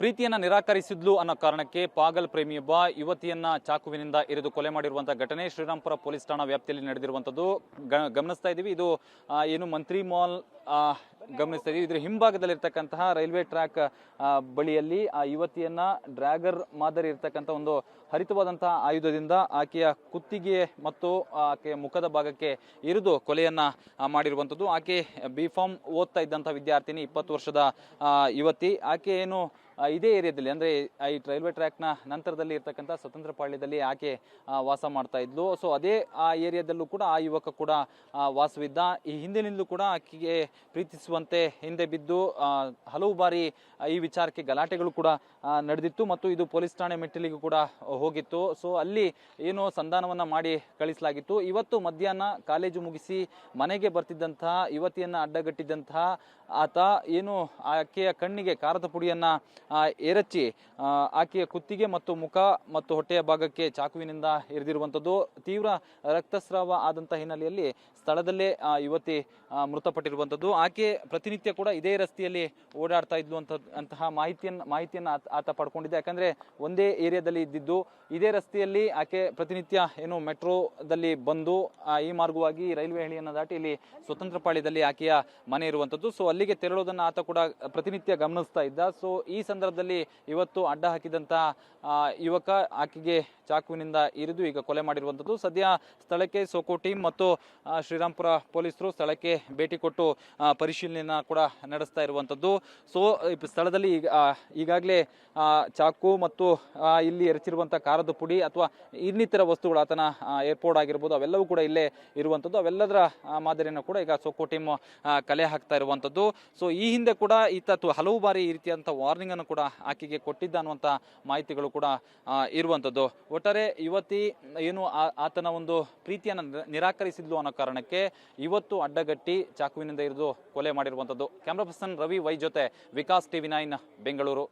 ಪ್ರೀತಿಯನ್ನ ನಿರಾಕರಿಸಿದ್ಲು ಅನ್ನೋ ಕಾರಣಕ್ಕೆ ಪಾಗಲ್ ಪ್ರೇಮಿಯೊಬ್ಬ ಯುವತಿಯನ್ನ ಚಾಕುವಿನಿಂದ ಇರಿದು ಕೊಲೆ ಮಾಡಿರುವಂತಹ ಘಟನೆ ಶ್ರೀರಾಮ್ಪುರ ಪೊಲೀಸ್ ಠಾಣಾ ವ್ಯಾಪ್ತಿಯಲ್ಲಿ ನಡೆದಿರುವಂತದ್ದು. ಗಮನಿಸ್ತಾ ಇದ್ದೀವಿ ಇದು ಏನು ಮಂತ್ರಿ ಮಾಲ್ ಗಮನಿಸ್ತಾ ಇದೀವಿ. ಇದ್ರ ಹಿಂಭಾಗದಲ್ಲಿರ್ತಕ್ಕಂತಹ ರೈಲ್ವೆ ಟ್ರ್ಯಾಕ್ ಬಳಿಯಲ್ಲಿ ಆ ಯುವತಿಯನ್ನ ಡ್ರ್ಯಾಗರ್ ಮಾದರಿ ಇರ್ತಕ್ಕಂಥ ಒಂದು ಹರಿತವಾದಂತಹ ಆಯುಧದಿಂದ ಆಕೆಯ ಕುತ್ತಿಗೆ ಮತ್ತು ಆಕೆಯ ಮುಖದ ಭಾಗಕ್ಕೆ ಇರಿದು ಕೊಲೆಯನ್ನ ಮಾಡಿರುವಂಥದ್ದು ಆಕೆ ಬಿ ಫಾರ್ಮ್ ಓದ್ತಾ ಇದ್ದಂಥ ವಿದ್ಯಾರ್ಥಿನಿ, ಇಪ್ಪತ್ತು ವರ್ಷದ ಯುವತಿ. ಆಕೆ ಏನು ಇದೇ ಏರಿಯಾದಲ್ಲಿ, ಅಂದ್ರೆ ಈ ರೈಲ್ವೆ ಟ್ರ್ಯಾಕ್ನ ನಂತರದಲ್ಲಿ ಇರ್ತಕ್ಕಂಥ ಸ್ವತಂತ್ರ ಪಾಳ್ಯದಲ್ಲಿ ಆಕೆ ವಾಸ ಮಾಡ್ತಾ ಇದ್ಲು. ಸೊ ಅದೇ ಆ ಏರಿಯಾದಲ್ಲೂ ಕೂಡ ಆ ಯುವಕ ಕೂಡ ವಾಸವಿದ್ದ. ಈ ಹಿಂದಿನಿಂದಲೂ ಕೂಡ ಆಕೆಗೆ ಪ್ರೀತಿಸುವಂತೆ ಹಿಂದೆ ಬಿದ್ದು ಹಲವು ಬಾರಿ ಈ ವಿಚಾರಕ್ಕೆ ಗಲಾಟೆಗಳು ಕೂಡ ನಡೆದಿತ್ತು ಮತ್ತು ಇದು ಪೊಲೀಸ್ ಠಾಣೆ ಮೆಟ್ಟಿಲಿಗೂ ಕೂಡ ಹೋಗಿತ್ತು. ಸೊ ಅಲ್ಲಿ ಏನೋ ಸಂಧಾನವನ್ನು ಮಾಡಿ ಕಳಿಸಲಾಗಿತ್ತು. ಇವತ್ತು ಮಧ್ಯಾಹ್ನ ಕಾಲೇಜು ಮುಗಿಸಿ ಮನೆಗೆ ಬರ್ತಿದ್ದಂತಹ ಯುವತಿಯನ್ನು ಅಡ್ಡಗಟ್ಟಿದ್ದಂತಹ ಆತ ಏನು ಆಕೆಯ ಕಣ್ಣಿಗೆ ಖಾರದ ಪುಡಿಯನ್ನ ಎರಚಿ ಆಕೆಯ ಕುತ್ತಿಗೆ ಮತ್ತು ಮುಖ ಮತ್ತು ಹೊಟ್ಟೆಯ ಭಾಗಕ್ಕೆ ಚಾಕುವಿನಿಂದ ಇರಿದಿರುವಂಥದ್ದು ತೀವ್ರ ರಕ್ತಸ್ರಾವ ಆದಂತಹ ಹಿನ್ನೆಲೆಯಲ್ಲಿ ಸ್ಥಳದಲ್ಲೇ ಯುವತಿ ಮೃತಪಟ್ಟಿರುವಂಥದ್ದು. ಆಕೆ ಪ್ರತಿನಿತ್ಯ ಕೂಡ ಇದೇ ರಸ್ತೆಯಲ್ಲಿ ಓಡಾಡ್ತಾ ಇದ್ಲು ಅಂತ, ಅಂತಹ ಮಾಹಿತಿಯನ್ನು ಮಾಹಿತಿಯನ್ನು ಆತ- ಪಡ್ಕೊಂಡಿದ್ದೆ. ಯಾಕಂದ್ರೆ ಒಂದೇ ಏರಿಯಾದಲ್ಲಿ ಇದ್ದಿದ್ದು. ಇದೇ ರಸ್ತೆಯಲ್ಲಿ ಆಕೆ ಪ್ರತಿನಿತ್ಯ ಏನು ಮೆಟ್ರೋದಲ್ಲಿ ಬಂದು ಈ ಮಾರ್ಗವಾಗಿ ರೈಲ್ವೆ ಹಳಿಯನ್ನು ದಾಟಿ ಇಲ್ಲಿ ಸ್ವತಂತ್ರ ಪಾಳ್ಯದಲ್ಲಿ ಆಕೆಯ ಮನೆ ಇರುವಂಥದ್ದು. ಸೊ, ಅಲ್ಲಿಗೆ ತೆರಳೋದನ್ನು ಆತ ಕೂಡ ಪ್ರತಿನಿತ್ಯ ಗಮನಿಸ್ತಾ ಇದ್ದ. ಸೊ, ಈ ಸಂದರ್ಭದಲ್ಲಿ ಇವತ್ತು ಅಡ್ಡ ಹಾಕಿದಂತ ಯುವಕ ಆಕೆಗೆ ಚಾಕುವಿನಿಂದ ಇರಿದು ಈಗ ಕೊಲೆ ಮಾಡಿರುವಂಥದ್ದು ಸದ್ಯ ಸ್ಥಳಕ್ಕೆ ಸೋಕೋ ಟೀಮ್ ಮತ್ತು ಶ್ರೀರಾಮ್ಪುರ ಪೊಲೀಸರು ಸ್ಥಳಕ್ಕೆ ಭೇಟಿ ಕೊಟ್ಟು ಪರಿಶೀಲನೆಯನ್ನು ಕೂಡ ನಡೆಸ್ತಾ ಇರುವಂಥದ್ದು ಸೊ ಸ್ಥಳದಲ್ಲಿ ಈಗ ಈಗಾಗಲೇ ಚಾಕು ಮತ್ತು ಇಲ್ಲಿ ಎರಚಿರುವಂಥ ಖಾರದ ಪುಡಿ ಅಥವಾ ಇನ್ನಿತರ ವಸ್ತುಗಳು ಆತನ ಏರ್ಪೋರ್ಟ್ ಆಗಿರ್ಬೋದು, ಅವೆಲ್ಲವೂ ಕೂಡ ಇಲ್ಲೇ ಇರುವಂಥದ್ದು ಅವೆಲ್ಲದರ ಮಾದರಿಯನ್ನು ಕೂಡ ಈಗ ಸೋಕೋ ಟೀಮ್ ಕಲೆ ಹಾಕ್ತಾ ಇರುವಂಥದ್ದು ಸೊ, ಈ ಹಿಂದೆ ಕೂಡ ಈತ ಹಲವು ಬಾರಿ ಈ ರೀತಿಯಾದಂಥ ವಾರ್ನಿಂಗ್ ಅನ್ನು ಕೂಡ ಆಕೆಗೆ ಕೊಟ್ಟಿದ್ದ ಅನ್ನುವಂಥ ಮಾಹಿತಿಗಳು ಕೂಡ ಇರುವಂಥದ್ದು ಒಟ್ಟಾರೆ ಯುವತಿ ಏನು ಆತನ ಒಂದು ಪ್ರೀತಿಯನ್ನು ನಿರಾಕರಿಸಿದ್ಲು ಅನ್ನೋ ಕಾರಣಕ್ಕೆ ಇವತ್ತು ಅಡ್ಡಗಟ್ಟಿ ಚಾಕುವಿನಿಂದ ಇರಿದು ಕೊಲೆ ಮಾಡಿರುವಂಥದ್ದು ಕ್ಯಾಮ್ರಾ ಪರ್ಸನ್ ರವಿ ವೈ ಜೊತೆ ವಿಕಾಸ್ ಟಿವಿ ನೈನ್, ಬೆಂಗಳೂರು.